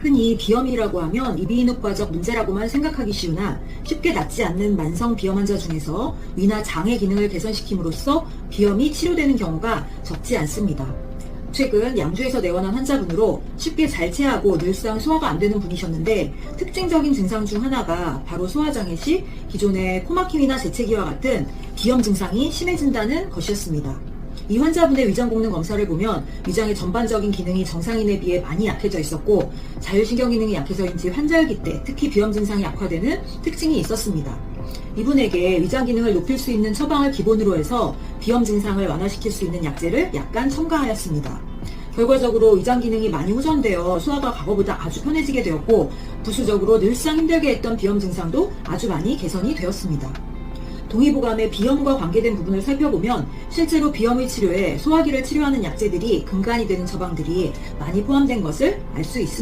흔히 비염이라고 하면 이비인후과적 문제라고만 생각하기 쉬우나 쉽게 낫지 않는 만성 비염 환자 중에서 위나 장의 기능을 개선시킴으로써 비염이 치료되는 경우가 적지 않습니다. 최근 양주에서 내원한 환자분으로 쉽게 잘 체하고 늘상 소화가 안 되는 분이셨는데 특징적인 증상 중 하나가 바로 소화장애 시 기존의 코막힘이나 재채기와 같은 비염 증상이 심해진다는 것이었습니다. 이 환자분의 위장功能 검사를 보면 위장의 전반적인 기능이 정상인에 비해 많이 약해져 있었고 자율신경 기능이 약해서인지 환절기 때 특히 비염 증상이 악화되는 특징이 있었습니다. 이분에게 위장 기능을 높일 수 있는 처방을 기본으로 해서 비염 증상을 완화시킬 수 있는 약제를 약간 첨가하였습니다. 결과적으로 위장 기능이 많이 호전되어 소화가 과거보다 아주 편해지게 되었고 부수적으로 늘상 힘들게 했던 비염 증상도 아주 많이 개선이 되었습니다. 동의보감의 비염과 관계된 부분을 살펴보면 실제로 비염의 치료에 소화기를 치료하는 약제들이 근간이 되는 처방들이 많이 포함된 것을 알 수 있습니다.